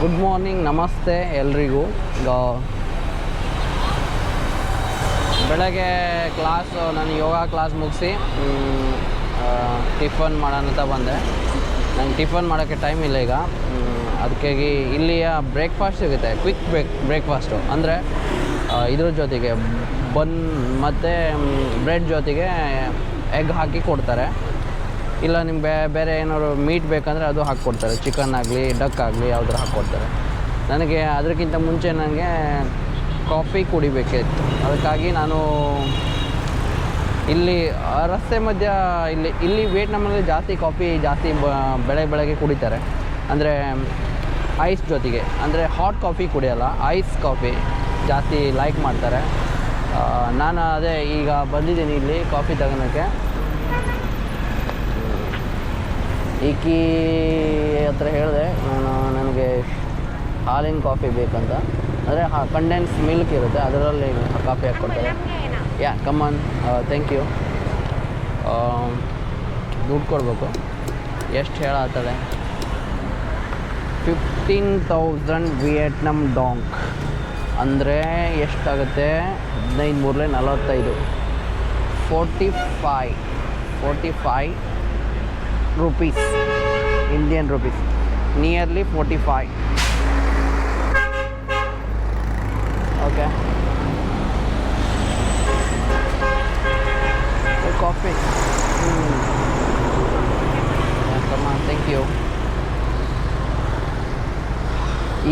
Good morning ನಮಸ್ತೆ ಎಲ್ರಿಗೂ. ಬೆಳಗ್ಗೆ ಕ್ಲಾಸ್ ನಾನು ಯೋಗ ಕ್ಲಾಸ್ ಮುಗಿಸಿ ಟಿಫನ್ ಮಾಡೋಣ ಬಂದೆ. ನಂಗೆ ಟಿಫನ್ ಮಾಡೋಕ್ಕೆ ಟೈಮ್ ಇಲ್ಲ ಈಗ. ಅದಕ್ಕಾಗಿ ಇಲ್ಲಿಯ ಬ್ರೇಕ್ಫಾಸ್ಟ್ ಸಿಗುತ್ತೆ ಕ್ವಿಕ್ ಬ್ರೇಕ್ ಬ್ರೇಕ್ಫಾಸ್ಟು ಅಂದರೆ ಇದ್ರ ಜೊತೆಗೆ ಬನ್, ಮತ್ತು ಬ್ರೆಡ್ ಜೊತೆಗೆ ಎಗ್ ಹಾಕಿ ಕೊಡ್ತಾರೆ. ಇಲ್ಲ ನಿಮ್ಗೆ ಬೇರೆ ಏನಾದ್ರು ಮೀಟ್ ಬೇಕಂದರೆ ಅದು ಹಾಕ್ಕೊಡ್ತಾರೆ. ಚಿಕನ್ ಆಗಲಿ ಡಕ್ ಆಗಲಿ ಯಾವ್ದಾರು ಹಾಕ್ಕೊಡ್ತಾರೆ. ನನಗೆ ಅದಕ್ಕಿಂತ ಮುಂಚೆ ನನಗೆ ಕಾಫಿ ಕುಡಿಬೇಕಿತ್ತು ಅದಕ್ಕಾಗಿ ನಾನು ಇಲ್ಲಿ ರಸ್ತೆ ಮಧ್ಯ ಇಲ್ಲಿ ಇಲ್ಲಿ ವಿಯೆಟ್ನಾಮಲ್ಲಿ ಜಾಸ್ತಿ ಕಾಫಿ ಜಾಸ್ತಿ ಬ ಬೆಳಗ್ಗೆ ಬೆಳಗ್ಗೆ ಕುಡಿತಾರೆ. ಅಂದರೆ ಐಸ್ ಜೊತೆಗೆ. ಅಂದರೆ ಹಾಟ್ ಕಾಫಿ ಕುಡಿಯೋಲ್ಲ ಐಸ್ ಕಾಫಿ ಜಾಸ್ತಿ ಲೈಕ್ ಮಾಡ್ತಾರೆ. ನಾನು ಅದೇ ಈಗ ಬಂದಿದ್ದೀನಿ ಇಲ್ಲಿ ಕಾಫಿ ತಗೊಳಕ್ಕೆ. ಈಕಿ ಹತ್ರ ಹೇಳಿದೆ ನಾನು ನನಗೆ ಹಾಲಿನ ಕಾಫಿ ಬೇಕಂತ. ಅಂದರೆ ಹಾ ಕಂಡೆನ್ಸ್ ಮಿಲ್ಕ್ ಇರುತ್ತೆ, ಅದರಲ್ಲಿ coffee ಹಾಕ್ಕೊಡ್ತಾರೆ. Yeah come on thank you ದುಡ್ಡು ಕೊಡಬೇಕು. ಎಷ್ಟು ಹೇಳತ್ತಾಳೆ ಫಿಫ್ಟೀನ್ ತೌಸಂಡ್ ವಿಯೆಟ್ನಮ್ ಡಾಂಕ್ ಅಂದರೆ ಎಷ್ಟಾಗುತ್ತೆ? ಹದಿನೈದು ಮೂರಲೆ ನಲವತ್ತೈದು. Forty five forty five rupees Indian rupees nearly forty five okay coffee thank you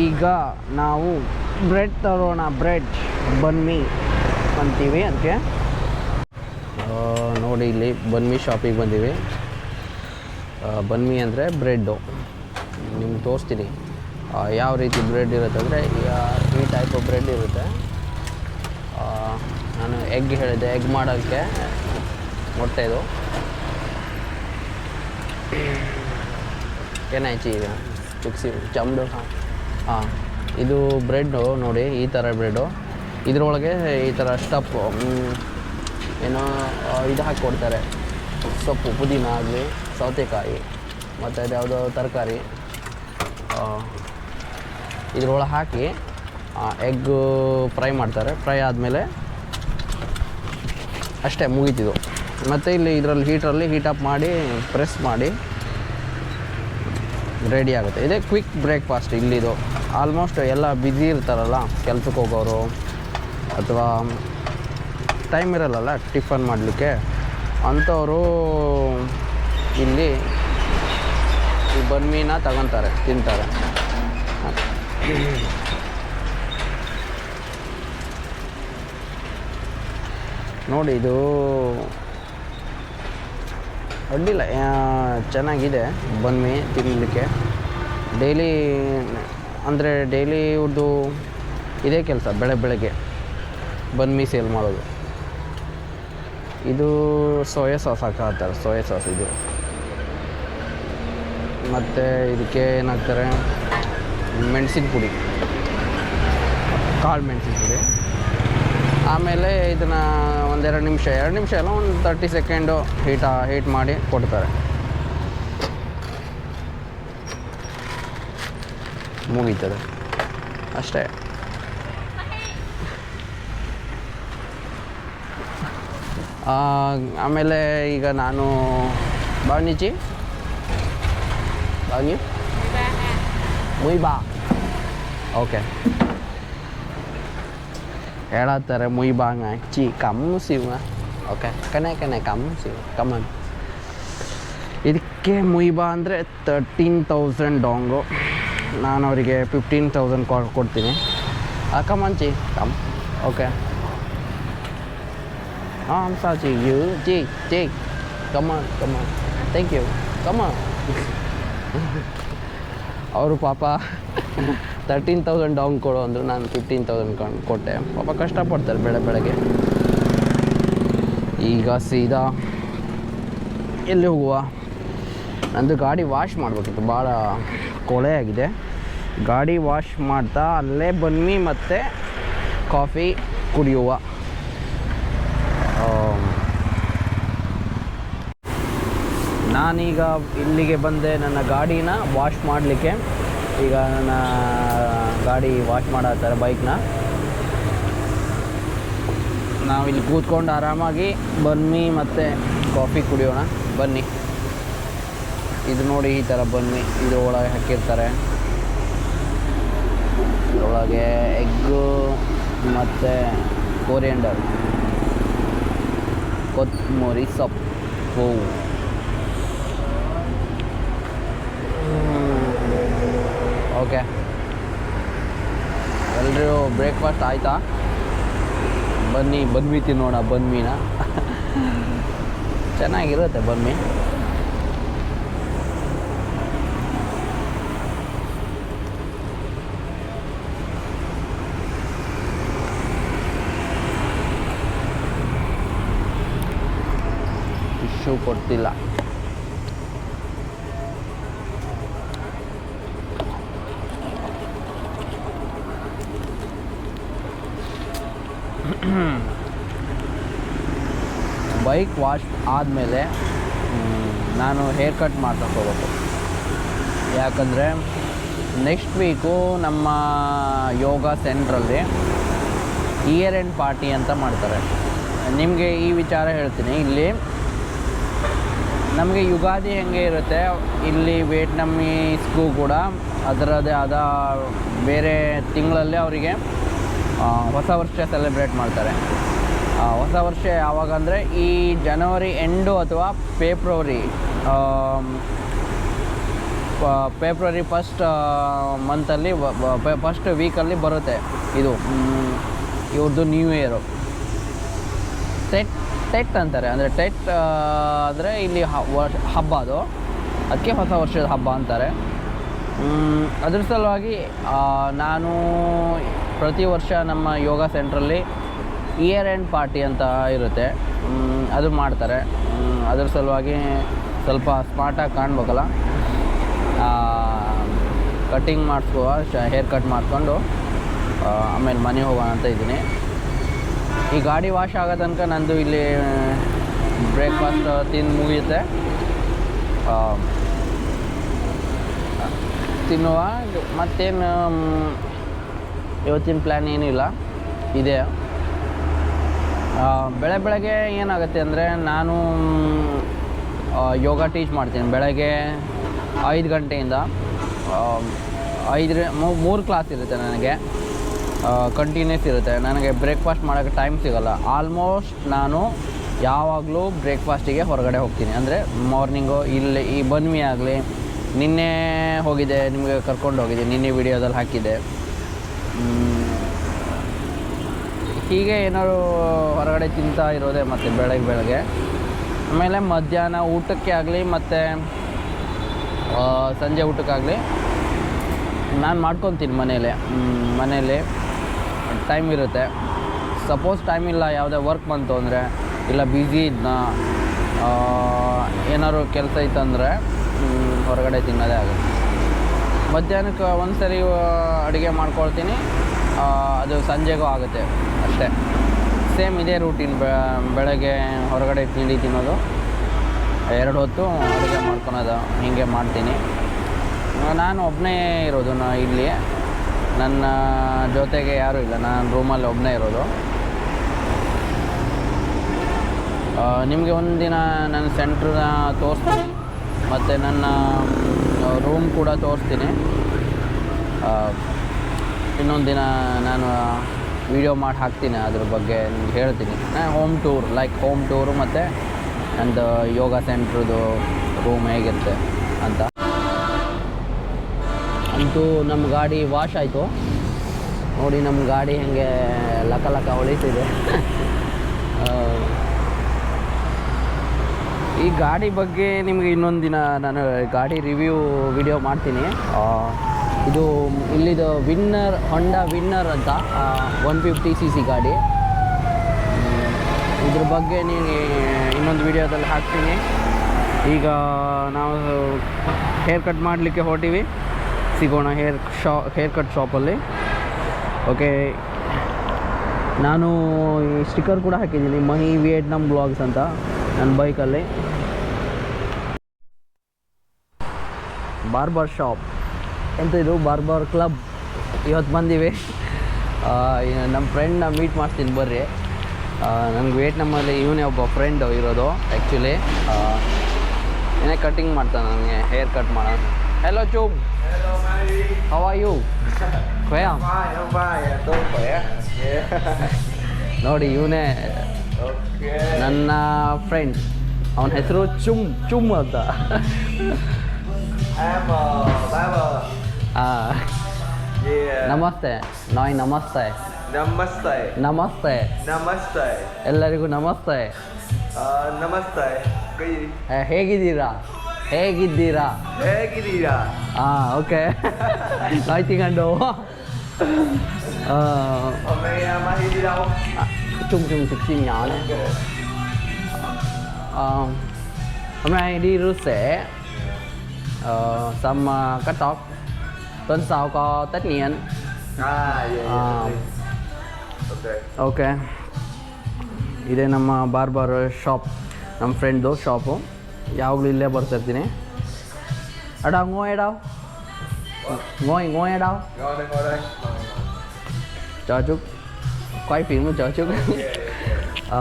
ಈಗ ನಾವು ಬ್ರೆಡ್ ತರೋಣ ಬ್ರೆಡ್ ಬನ್ಮಿ ಅಂತೀವಿ, ಅದಕ್ಕೆ. ನೋಡಿ, ಇಲ್ಲಿ ಬನ್ಮಿ ಶಾಪಿಗೆ ಬಂದೀವಿ. ಬನ್ಮಿ ಅಂದರೆ ಬ್ರೆಡ್ಡು. ನಿಮ್ಗೆ ತೋರಿಸ್ತೀನಿ. ಯಾವ ರೀತಿ ಬ್ರೆಡ್ ಇರುತ್ತೆ ಅಂದರೆ ಈ ಟೈಪ್ ಬ್ರೆಡ್ ಇರುತ್ತೆ. ನಾನು ಎಗ್ ಹೇಳಿದೆ ಎಗ್ ಮಾಡೋಕ್ಕೆ ಮೊಟ್ಟೆದು ಏನಾಯ್ತು ಈಗ? ಮಿಕ್ಸಿ ಚಮ್ಡು ಹಾಂ. ಇದು ಬ್ರೆಡ್ಡು ನೋಡಿ, ಈ ಥರ ಬ್ರೆಡ್ಡು. ಇದರೊಳಗೆ ಈ ಥರ ಸ್ಟಫ್ ಏನೋ ಇದು ಹಾಕಿ ಕೊಡ್ತಾರೆ ಸೊಪ್ಪು, ಪುದೀನ ಆಗಲಿ. ಸೌತೆಕಾಯಿ, ಮತ್ತು ಅದ್ಯಾವುದೋ ತರಕಾರಿ ಇದ್ರೊಳಗೆ ಹಾಕಿ ಎಗ್ಗು ಫ್ರೈ ಮಾಡ್ತಾರೆ. ಫ್ರೈ ಆದಮೇಲೆ ಅಷ್ಟೇ ಮುಗೀತಿದು. ಮತ್ತು ಇಲ್ಲಿ ಇದರಲ್ಲಿ ಹೀಟ್ರಲ್ಲಿ ಹೀಟ್ ಅಪ್ ಮಾಡಿ ಪ್ರೆಸ್ ಮಾಡಿ ರೆಡಿ ಆಗುತ್ತೆ. ಇದೇ ಕ್ವಿಕ್ ಬ್ರೇಕ್ಫಾಸ್ಟ್ ಇಲ್ಲಿದು. ಆಲ್ಮೋಸ್ಟ್ ಎಲ್ಲ ಬ್ಯುಸಿ ಇರ್ತಾರಲ್ಲ, ಕೆಲ್ಸಕ್ಕೆ ಹೋಗೋರು, ಅಥವಾ ಟೈಮ್ ಇರಲ್ಲಲ್ಲ ಟಿಫನ್ ಮಾಡಲಿಕ್ಕೆ, ಅಂಥವರು ಇಲ್ಲಿ ಈ ಬನ್ಮೀನ ತಗೊತಾರೆ, ತಿಂತಾರೆ. ನೋಡಿ, ಇದು ಅಡ್ಡಿಲ್ಲ ಚೆನ್ನಾಗಿದೆ ಬನ್ಮಿ ತಿನ್ನಲಿಕ್ಕೆ ಡೈಲಿ, ಅಂದರೆ ಡೈಲಿ ಇವ್ರದ್ದು ಇದೇ ಕೆಲಸ, ಬೆಳೆ ಬೆಳಗ್ಗೆ ಬನ್ಮಿ ಸೇಲ್ ಮಾಡೋದು. ಇದು ಸೋಯಾ ಸಾಸ್ ಹಾಕ್ತಾರೆ, ಸೋಯಾ ಸಾಸ್ ಇದು. ಮತ್ತು ಇದಕ್ಕೆ ಏನಾಗ್ತಾರೆ? ಮೆಣಸಿನ ಪುಡಿ. ಕಾಳು ಮೆಣಸಿನ ಪುಡಿ. ಆಮೇಲೆ ಇದನ್ನು ಒಂದೆರಡು ನಿಮಿಷ, ಎರಡು ನಿಮಿಷ ಎಲ್ಲ ಒಂದು ತರ್ಟಿ ಸೆಕೆಂಡು ಹೀಟ್ ಹೀಟ್ ಮಾಡಿ ಕೊಡ್ತಾರೆ. ಮುಗೀತದೆ. ಅಷ್ಟೇ. ಆಮೇಲೆ ಈಗ ನಾನು ಬಾಣಿಚಿ ಬಾಗಿ ಮುಯ್ ಬಾ ಓಕೆ ಹೇಳತ್ತಾರೆ ಮುಯ್ ಬಾಂಗ ಚಿ ಕಮ್ ಸಿವ ಓಕೆ ಕನೆ ಕನೆ ಕಮ್ ಸಿವ ಕಮನ್ ಇದಕ್ಕೆ ಮುಯ್ಬಾ ಅಂದರೆ ತರ್ಟೀನ್ ತೌಸಂಡ್ ಡಾಂಗು ನಾನು ಅವರಿಗೆ ಫಿಫ್ಟೀನ್ ತೌಸಂಡ್ ಕೊಡ್ತೀನಿ ಆ ಕಮನ್ ಚಿ ಕಮ್ ಓಕೆ ಹಾಂ ಸಾಚಿ ಯು ಜಿ G come on come on thank you come on ಅವರು ಪಾಪ ತರ್ಟೀನ್ ತೌಸಂಡ್ ಡೌನ್ ಕೊಡು ಅಂದರು ನಾನು ಫಿಫ್ಟೀನ್ ತೌಸಂಡ್ ಕೊಟ್ಟೆ. ಪಾಪ ಕಷ್ಟಪಡ್ತಾರೆ ಬೆಳೆ ಬೆಳಗ್ಗೆ ಈಗ ಸೀದಾ ಎಲ್ಲಿ ಹೋಗುವ? ನಂದು ಗಾಡಿ ವಾಶ್ ಮಾಡಬೇಕಿತ್ತು. ಭಾಳ ಕೊಳೆ ಆಗಿದೆ. ಗಾಡಿ ವಾಶ್ ಮಾಡ್ತಾ ಅಲ್ಲೇ ಬನ್ನಿ ಮತ್ತು ಕಾಫಿ ಕುಡಿಯುವ. ನಾನೀಗ ಇಲ್ಲಿಗೆ ಬಂದೆ ನನ್ನ ಗಾಡಿನ ವಾಶ್ ಮಾಡಲಿಕ್ಕೆ. ಈಗ ನನ್ನ ಗಾಡಿ ವಾಶ್ ಮಾಡತ್ತಾರೆ ಬೈಕ್ನ ನಾವಿಲ್ಲಿ ಕೂತ್ಕೊಂಡು ಆರಾಮಾಗಿ ಬನ್ನಿ ಮತ್ತು ಕಾಫಿ ಕುಡಿಯೋಣ. ಬನ್ನಿ. ಇದು ನೋಡಿ ಈ ಥರ ಬನ್ನಿ. ಇದು ಒಳಗೆ ಹಾಕಿರ್ತಾರೆ. ಒಳಗೆ ಎಗ್ಗು ಮತ್ತು ಕೋರಿಯಂಡರ್ ಕೊತ್ತಂಬರಿ ಸೊಪ್ಪು. ಓಕೆ. ಎಲ್ಲರೂ ಬ್ರೇಕ್ಫಾಸ್ಟ್ ಆಯಿತಾ? ಬನ್ನಿ ಬನ್ಮಿ ತಿನ್ನೋಣ ಬನ್ಮಿನ ಚೆನ್ನಾಗಿರುತ್ತೆ ಬನ್ಮಿ ಇಶ್ಯೂ ಕೊಡ್ತಿಲ್ಲ. ಬೈಕ್ ವಾಶ್ ಆದಮೇಲೆ ನಾನು ಹೇರ್ ಕಟ್ ಮಾಡ್ಕೊಂಡು ಹೋಗ್ಬೇಕು. ಯಾಕಂದರೆ ನೆಕ್ಸ್ಟ್ ವೀಕು ನಮ್ಮ ಯೋಗ ಸೆಂಟ್ರಲ್ಲಿ ಇಯರ್ ಎಂಡ್ ಪಾರ್ಟಿ ಅಂತ ಮಾಡ್ತಾರೆ. ನಿಮಗೆ ಈ ವಿಚಾರ ಹೇಳ್ತೀನಿ. ಇಲ್ಲಿ ನಮಗೆ ಯುಗಾದಿ ಹೆಂಗೆ ಇರುತ್ತೆ, ಇಲ್ಲಿ ವಿಯೆಟ್ನಮೀಸ್ಗೂ ಕೂಡ ಅದರದ್ದೇ ಆದ ಬೇರೆ ತಿಂಗಳಲ್ಲಿ ಅವರಿಗೆ ಹೊಸ ವರ್ಷ ಸೆಲೆಬ್ರೇಟ್ ಮಾಡ್ತಾರೆ. ಹೊಸ ವರ್ಷ ಯಾವಾಗ ಅಂದರೆ ಈ ಜನವರಿ ಎಂಡು ಅಥವಾ ಫೆಬ್ರವರಿ ಫೆಬ್ರವರಿ ಫಸ್ಟ್ ಮಂತಲ್ಲಿ ಫಸ್ಟ್ ವೀಕಲ್ಲಿ ಬರುತ್ತೆ ಇದು. ಇವ್ರದ್ದು ನ್ಯೂ ಇಯರು ಟೆಟ್ ಟೆಟ್ ಅಂತಾರೆ. ಅಂದರೆ ಟೆಟ್ ಅಂದರೆ ಇಲ್ಲಿ ಹಬ್ಬ ಅದು. ಅದಕ್ಕೆ ಹೊಸ ವರ್ಷದ ಹಬ್ಬ ಅಂತಾರೆ. ಅದ್ರ ಸಲುವಾಗಿ ನಾನು ಪ್ರತಿ ವರ್ಷ ನಮ್ಮ ಯೋಗ ಸೆಂಟ್ರಲ್ಲಿ ಇಯರ್ ಎಂಡ್ ಪಾರ್ಟಿ ಅಂತ ಇರುತ್ತೆ. ಅದು ಮಾಡ್ತಾರೆ. ಅದ್ರ ಸಲುವಾಗಿ ಸ್ವಲ್ಪ ಸ್ಮಾರ್ಟಾಗಿ ಕಾಣ್ಬೇಕಲ್ಲ. ಕಟ್ಟಿಂಗ್ ಮಾಡಿಸ್ಕೋ ಹೇರ್ ಕಟ್ ಮಾಡಿಕೊಂಡು ಆಮೇಲೆ ಮನೆ ಹೋಗೋಣ ಅಂತ ಇದ್ದೀನಿ. ಈ ಗಾಡಿ ವಾಶ್ ಆಗೋ ತನಕ ನಂದು ಇಲ್ಲಿ ಬ್ರೇಕ್ಫಾಸ್ಟ್ ತಿಂದು ಮುಗಿಯುತ್ತೆ. ತಿನ್ನುವ. ಮತ್ತೇನು ಇವತ್ತಿನ ಪ್ಲ್ಯಾನ್ ಏನಿಲ್ಲ ಇದೆ. ಆ, ಬೆಳೆ ಬೆಳಗ್ಗೆ ಏನಾಗುತ್ತೆ ಅಂದರೆ ನಾನು ಯೋಗ ಟೀಚ್ ಮಾಡ್ತೀನಿ. ಬೆಳಗ್ಗೆ ಐದು ಗಂಟೆಯಿಂದ ಐದರ ಮೂರು ಕ್ಲಾಸ್ ಇರುತ್ತೆ ನನಗೆ. ಕಂಟಿನ್ಯೂಸ್ ಇರುತ್ತೆ. ನನಗೆ ಬ್ರೇಕ್ಫಾಸ್ಟ್ ಮಾಡೋಕ್ಕೆ ಟೈಮ್ ಸಿಗೋಲ್ಲ. ಆಲ್ಮೋಸ್ಟ್ ನಾನು ಯಾವಾಗಲೂ ಬ್ರೇಕ್ಫಾಸ್ಟಿಗೆ ಹೊರಗಡೆ ಹೋಗ್ತೀನಿ. ಅಂದರೆ ಮಾರ್ನಿಂಗು ಇಲ್ಲಿ ಈ ಬನ್ಮಿ ಆಗಲಿ ನಿನ್ನೆ ಹೋಗಿದೆ ನಿಮಗೆ ಕರ್ಕೊಂಡು ಹೋಗಿದೆ ನಿನ್ನೆ ವಿಡಿಯೋದಲ್ಲಿ ಹಾಕಿದೆ ಹೀಗೆ ಏನಾದ್ರು ಹೊರಗಡೆ ತಿಂತಾ ಇರೋದೇ ಮತ್ತು ಬೆಳಗ್ಗೆ ಬೆಳಗ್ಗೆ. ಆಮೇಲೆ ಮಧ್ಯಾಹ್ನ ಊಟಕ್ಕೆ ಆಗಲಿ ಮತ್ತು ಸಂಜೆ ಊಟಕ್ಕಾಗಲಿ ನಾನು ಮಾಡ್ಕೊತೀನಿ ಮನೇಲೆ. ಮನೇಲಿ ಟೈಮ್ ಇರುತ್ತೆ. ಸಪೋಸ್ ಟೈಮ್ ಇಲ್ಲ, ಯಾವುದೇ ವರ್ಕ್ ಬಂತು ಅಂದರೆ, ಇಲ್ಲ ಬ್ಯುಸಿ ಇದ್ನ ಏನಾದ್ರು ಕೆಲಸ ಇತ್ತಂದರೆ ಹೊರಗಡೆ ತಿನ್ನೋದೇ ಆಗುತ್ತೆ. ಮಧ್ಯಾಹ್ನಕ್ಕೆ ಒಂದು ಸರಿ ಅಡುಗೆ ಮಾಡ್ಕೊಳ್ತೀನಿ. ಅದು ಸಂಜೆಗೂ ಆಗುತ್ತೆ ಅಷ್ಟೇ. ಸೇಮ್ ಇದೇ ರೂಟೀನ್ ಬೆಳಗ್ಗೆ ಹೊರಗಡೆ ತಿಂಡಿ ತಿನ್ನೋದು. ಎರಡು ಹೊತ್ತು ಅಡುಗೆ ಮಾಡ್ಕೊಳೋದು, ಹೀಗೆ ಮಾಡ್ತೀನಿ. ನಾನು ಒಬ್ಬನೇ ಇರೋದು, ನಾ ಇಲ್ಲಿ ನನ್ನ ಜೊತೆಗೆ ಯಾರೂ ಇಲ್ಲ, ನಾನು ರೂಮಲ್ಲಿ ಒಬ್ಬನೇ ಇರೋದು. ನಿಮಗೆ ಒಂದಿನ ನನ್ನ ಸೆಂಟ್ರನ್ನ ತೋರಿಸ್ತೀನಿ. ಮತ್ತು ನನ್ನ ರೂಮ್ ಕೂಡ ತೋರಿಸ್ತೀನಿ. ಇನ್ನೊಂದು ದಿನ ನಾನು ವಿಡಿಯೋ ಮಾಡಿ ಹಾಕ್ತೀನಿ ಅದ್ರ ಬಗ್ಗೆ ನಿಮ್ಗೆ ಹೇಳ್ತೀನಿ. Home tour like home tour ಮತ್ತು ನಂದು ಯೋಗ ಸೆಂಟ್ರದು ರೂಮ್ ಹೇಗಿರುತ್ತೆ ಅಂತ. ಅಂತೂ ನಮ್ಮ ಗಾಡಿ ವಾಶ್ ಆಯಿತು. ನೋಡಿ ನಮ್ಮ ಗಾಡಿ ಹೇಗೆ ಲಕ ಲಕ ಹೊಳಿತಿದೆ. ಈ ಗಾಡಿ ಬಗ್ಗೆ ನಿಮಗೆ ಇನ್ನೊಂದು ದಿನ ನಾನು ಗಾಡಿ ರಿವ್ಯೂ ವಿಡಿಯೋ ಮಾಡ್ತೀನಿ. ಇದು ಇಲ್ಲಿದು ವಿನ್ನರ್ ಹೊಂಡಾ ವಿನ್ನರ್ ಅಂತ ಒನ್ ಫಿಫ್ಟಿ ಸಿ ಸಿ ಗಾಡಿ. ಇದ್ರ ಬಗ್ಗೆ ನೀನು ಇನ್ನೊಂದು ವಿಡಿಯೋದಲ್ಲಿ ಹಾಕ್ತೀನಿ. ಈಗ ನಾವು ಹೇರ್ ಕಟ್ ಮಾಡಲಿಕ್ಕೆ ಹೊರಟಿವಿ. ಸಿಗೋಣ ಹೇರ್ ಶಾ ಹೇರ್ ಕಟ್ ಶಾಪಲ್ಲಿ ಓಕೆ ನಾನು ಈ ಸ್ಟಿಕ್ಕರ್ ಕೂಡ ಹಾಕಿದ್ದೀನಿ, ಮಹಿ ವಿಯೆಟ್ನಾಮ್ ಬ್ಲಾಗ್ಸ್ ಅಂತ. ನನ್ನ ಬೈಕಲ್ಲಿ ಬಾರ್ಬರ್ ಶಾಪ್ ಎಂತ ಇದು? ಬಾರ್ಬರ್ ಕ್ಲಬ್ ಇವತ್ತು ಬಂದಿವೆ. ನಮ್ಮ ಫ್ರೆಂಡ್ನ ಮೀಟ್ ಮಾಡ್ತೀನಿ ಬರ್ರಿ. ನನಗೆ ವೇಟ್ ನಮ್ಮಲ್ಲಿ ಇವನೇ ಒಬ್ಬ ಫ್ರೆಂಡ್ ಇರೋದು ಆ್ಯಕ್ಚುಲಿ ಏನೇ ಕಟಿಂಗ್ ಮಾಡ್ತಾನೆ ನನಗೆ ಹೇರ್ ಕಟ್ ಮಾಡೋಣ ಹಲೋ ಚೂಬ್. How are you. ನೋಡಿ ಇವನೇ. ನನ್ನ ಫ್ರೆಂಡ್ ಅವನ ಹೆಸರು ಚುಮ್ ಚುಮ್ ಅಂತ. ಆ, Yeah. ನಮಸ್ತೆ. ನಾಯ್ ನಮಸ್ತೆ. ನಮಸ್ತೆ. ನಮಸ್ತೆ. ನಮಸ್ತೆ. ಎಲ್ಲರಿಗೂ ನಮಸ್ತೆ. ನಮಸ್ತೆ. ಹೇಗಿದ್ದೀರಾ? ಹೇಗಿದ್ದೀರಾ? ಹೇಗಿದ್ದೀರಾ? ಹಾಂ okay nói tiếng Ấn Độ ờ, Hôm nay uh, Mahi đi đâu? chung chung thực chim nhỏ này ờ, hôm nay đi rửa sẻ ờ, xong uh, cắt tóc tuần sau có tất niên À, yeah, À. yeah. Okay. Okay ಇದೇ ನಮ್ಮ barber shop ನಮ್ಮ ಫ್ರೆಂಡ್ದು shop ಯಾವಾಗಲೂ ಇಲ್ಲೇ ಬರ್ತಿರ್ತೀನಿ ಅಡಾವ್ ngồi ở đâu ngồi ngồi ở đâu Ngồi đây, ngồi đây. chờ chút Quay phim một chờ chút Ờ,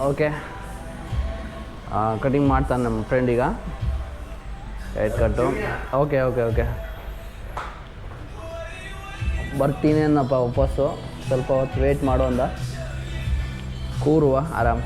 okay cutting ಮಾಡ್ತಾನೆ ನಮ್ಮ friend ಈಗ hair ಕಟ್ಟು ಓಕೆ ಓಕೆ ಓಕೆ ಬರ್ತೀನಿ ಅನ್ನಪ್ಪ ವಾಪಸ್ಸು ಸ್ವಲ್ಪ ಹೊತ್ತು ವೇಟ್ ಮಾಡು ಅಂದ. ಕೂರುವ ಆರಾಮ್.